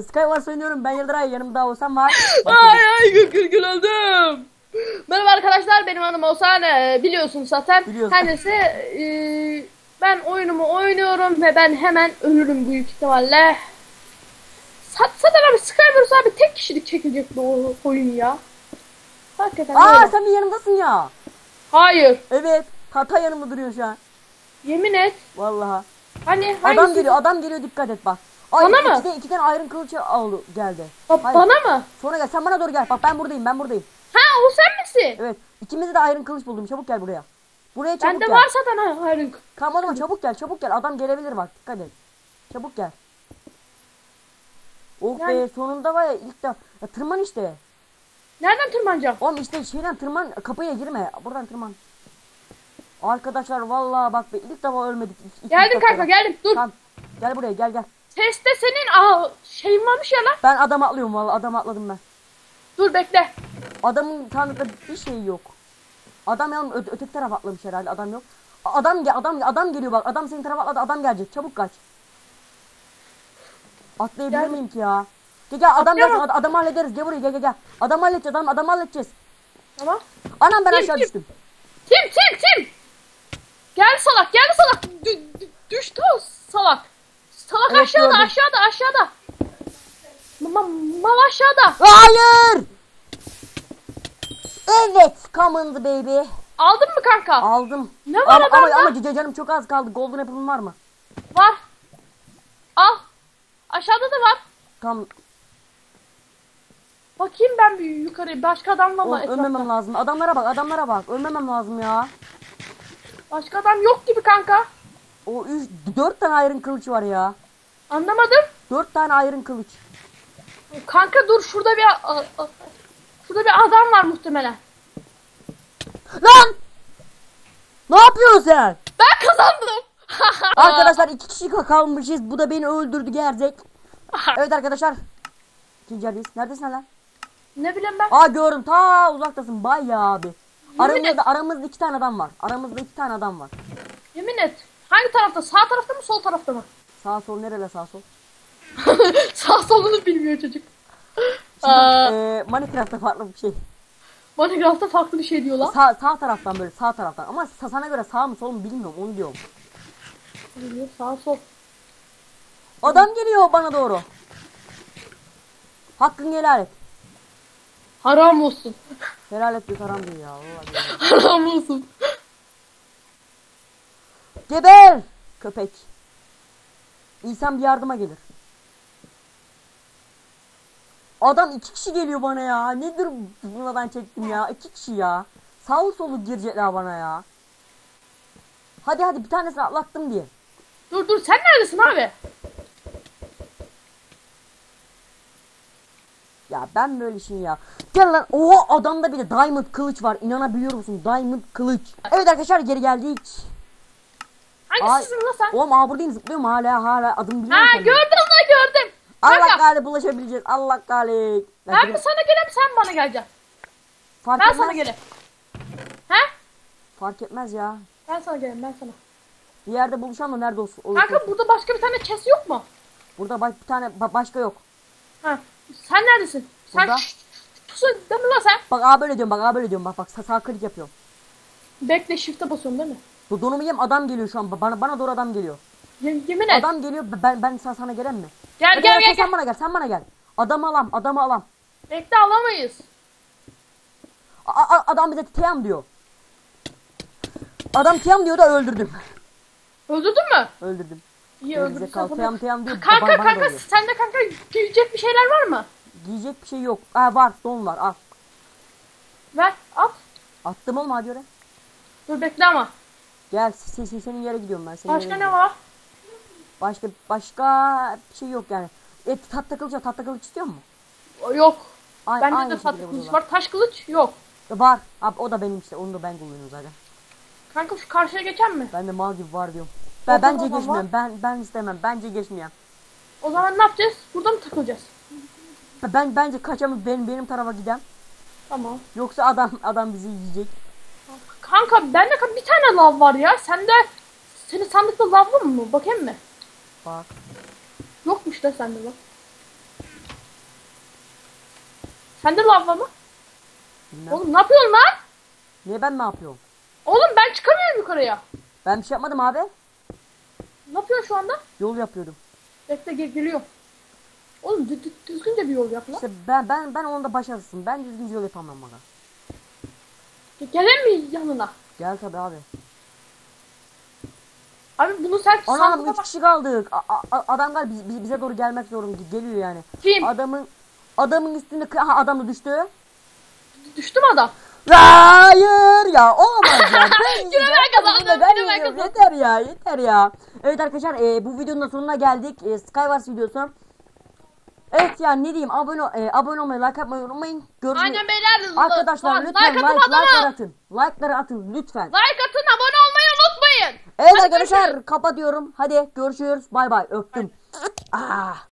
Ee, Skywars oynuyorum. Ben Yıldıray. Yanımda Oğuzhan var. Ay ay gül gül gül öldüm. Merhaba arkadaşlar benim adım Oğuzhan Ee, biliyorsunuz zaten. Biliyoruz. Her neyse ee, ben oyunumu oynuyorum ve ben hemen ölürüm büyük ihtimalle. Sat zaten abi Skywars abi tek kişilik çekilecek bu oyun ya. Hakikaten Aa öyle. sen bir yanımdasın ya. Hayır. Evet. Hata yanımda duruyor şu an. Yemin et. Vallahi. Hani Adam hangisi? geliyor. Adam geliyor. Dikkat et bak. Ay, Bana mı? iki, de- iki tane ayrın kılıç aldı geldi. Ba- Hayır. bana mı? Sonra gel. Sen bana doğru gel. Bak ben buradayım. Ben buradayım. Ha o sen misin? Evet. İkimize de ayrın kılıç buldum. Çabuk gel buraya. Buraya çabuk Bende gel. var zaten ha- hayır. Tamam o zaman çabuk gel. Çabuk gel. Adam gelebilir bak. Dikkat et. Çabuk gel. Oh be Yani- sonunda var ya ilk de ya, tırman işte. Nereden tırmanacağım? Oğlum işte şeyden tırman kapıya girme. Buradan tırman. Arkadaşlar vallahi bak be ilk defa ölmedik. İlk- Geldim kanka geldim. Dur. Tamam. Gel buraya gel gel. Teste senin aa, şeyin varmış ya lan. Ben adam atlıyorum vallahi adam atladım ben. Dur bekle. Adamın tanrıda bir şey yok. Adam yalnız ö- öteki taraf atlamış herhalde adam yok. A- Adam gel adam adam geliyor bak. Adam senin tarafa atladı adam gelecek. Çabuk kaç. Atlayabilir Gel. miyim ki ya? Gel gel adam Atlayamam. gelecek. Ad- adamı hallederiz. Gel buraya gel gel gel. Adam halledeceğiz. Adam adamı halledeceğiz. Tamam. Anam ben Kim, aşağı kim? düştüm. Tim tim tim. Gel salak gel salak. Dü- dü- düştü o salak. Salak Evet, aşağıda gördüm. aşağıda aşağıda. Ma mal aşağıda. Hayır. Evet. Come on the baby. Aldın mı kanka? Aldım. Ne var ama, ama, adamda? ama c- canım çok az kaldı. Golden apple'ın var mı? Var. Al. Aşağıda da var. Tam Bakayım ben bir yukarı. Başka adamla mı Oğlum, ölmemem lazım. Adamlara bak, adamlara bak. Ölmemem lazım ya. Başka adam yok gibi kanka. O üç, dört tane ayrın kılıç var ya. Anlamadım. Dört tane ayrın kılıç. Kanka dur şurada bir a- a- şurada bir adam var muhtemelen. Lan! Ne yapıyorsun sen? Ben kazandım. Arkadaşlar iki kişi kalmışız. Bu da beni öldürdü gerzek. Evet arkadaşlar. İkinci yerdeyiz. Neredesin lan? ne bileyim ben. Aa gördüm. Ta uzaktasın. Bayağı abi. Aramızda, aramızda iki tane adam var. Aramızda iki tane adam var. Yemin et. Hangi tarafta? Sağ tarafta mı sol tarafta mı? Sağ sol nerede sağ sol? Sağ solunu bilmiyor çocuk. Şimdi, Aa, e, Minecraft'ta farklı bir şey. Minecraft'ta farklı bir şey diyorlar. Sağ, sağ taraftan böyle sağ taraftan. Ama sa- sana göre sağ mı sol mu bilmiyorum onu diyorum. Bilmiyor, Sağ sol. Adam geliyor bana doğru. Hakkın helal et. Haram olsun. Helal et bir haram değil ya. Vallahi. Haram olsun. Geber! Köpek. İnsan bir yardıma gelir. Adam iki kişi geliyor bana ya. Nedir bundan çektim ya? İki kişi ya. Sağ solu girecekler bana ya. Hadi hadi bir tanesini atlattım diye. Dur dur sen neredesin abi? Ya ben böyle şey ya. Gel lan. Oha adamda bir de diamond kılıç var. İnanabiliyor musun? Diamond kılıç. Evet arkadaşlar geri geldik. Ay, Hangisisin lan sen? Oğlum aa buradayım zıplıyorum hala hala adım biliyorum. Ha kendimi. gördüm lan gördüm. Allah Kanka galip bulaşabileceğiz. Allah galip. Ya ben benim- sana geleyim sen bana geleceksin. fark Ben etmez. sana geleyim. He? Fark etmez ya. Ben sana geleyim ben sana. Bir yerde buluşalım da nerede olsun. olursa Kanka olsun. burada başka bir tane chest yok mu? Burada baş, bir tane ba- başka yok. Ha. Sen neredesin? Sen Burada. ş- pusu değil mi lan sen? Bak aa böyle diyorum bak aa böyle diyorum bak bak sağ, sağ klik yapıyorum. Bekle shift'e basıyorum değil mi? Bu donumu yiyeyim adam geliyor şu an bana bana doğru adam geliyor. Ye- yemin et. Adam geliyor ben ben sana, sana gelen mi? Gel Hadi gel gel Sen gel. bana gel sen bana gel. Adamı alam adamı alam. Bekle alamayız. A- a- adam bize teyam diyor. Adam teyam diyor da öldürdüm. Öldürdün mü? Öldürdüm. İyi teyam teyam diyor. Kanka bana- bana kanka dalıyor. sende kanka giyecek bir şeyler var mı? Giyecek bir şey yok. Aa var don var al. Ver at. Attım oğlum hadi oraya. Dur bekle ama. Gel se- se- senin yere gidiyorum ben. Senin Başka ne var? Başka başka bir şey yok yani. Et tahta kılıç var. Tahta kılıç istiyor? O, Yok. Ay- Bende de şekilde tatlı burada kılıç var. Taş kılıç yok. Var. Abi o da benim işte. Onu da ben kullanıyorum zaten. Kanka şu karşıya geçen mi? Ben de mal gibi var diyorum. Ben Orada bence geçmiyorum. Ben ben istemem. Bence geçmeyen. O zaman ne yapacağız? Burada mı takılacağız? Ben bence kaçamız benim benim tarafa giden. Tamam. Yoksa adam adam bizi yiyecek. Kanka bende bir tane lav var ya. Sende senin sandıkta lav var mı? Bakayım mı? Bak. Yokmuş da sende lav. Sende lav var mı? Bilmem. Oğlum ne yapıyorsun lan? Niye ben ne yapıyorum? Oğlum ben çıkamıyorum yukarıya. Ben bir şey yapmadım abi. Ne yapıyorsun şu anda? Yol yapıyordum. Bekle gel geliyor. Oğlum dü- dü- düzgünce bir yol yap lan. İşte ben ben ben onda başarısın. Ben düzgün yol yapamam bana. Ge- Gelin mi yanına? Gel tabi abi. Abi bunu sen Anam sandığa 3 bak. kişi kaldık. A- a- adam galiba biz- biz- bize doğru gelmek zorunda geliyor yani. Kim? Adamın adamın üstünde kı- aha adam da düştü. Düştü mü adam? Hayır ya olamaz ya. Ben Yine ben kazandım, Ben yine ben yeniyorum. kazandım. Yeter ya yeter ya. Evet arkadaşlar e, bu videonun da sonuna geldik. E, Skywars videosu. Evet ya ne diyeyim abone e, abone olmayı like yapmayı unutmayın. Görüşürüz. Aynen beyler. Arkadaşlar Lan, lütfen like like, adama. atın. Like'ları atın lütfen. Like atın abone olmayı unutmayın. Evet Hadi arkadaşlar görüşürüz. kapatıyorum. Hadi görüşürüz. Bay bay öptüm. Ah.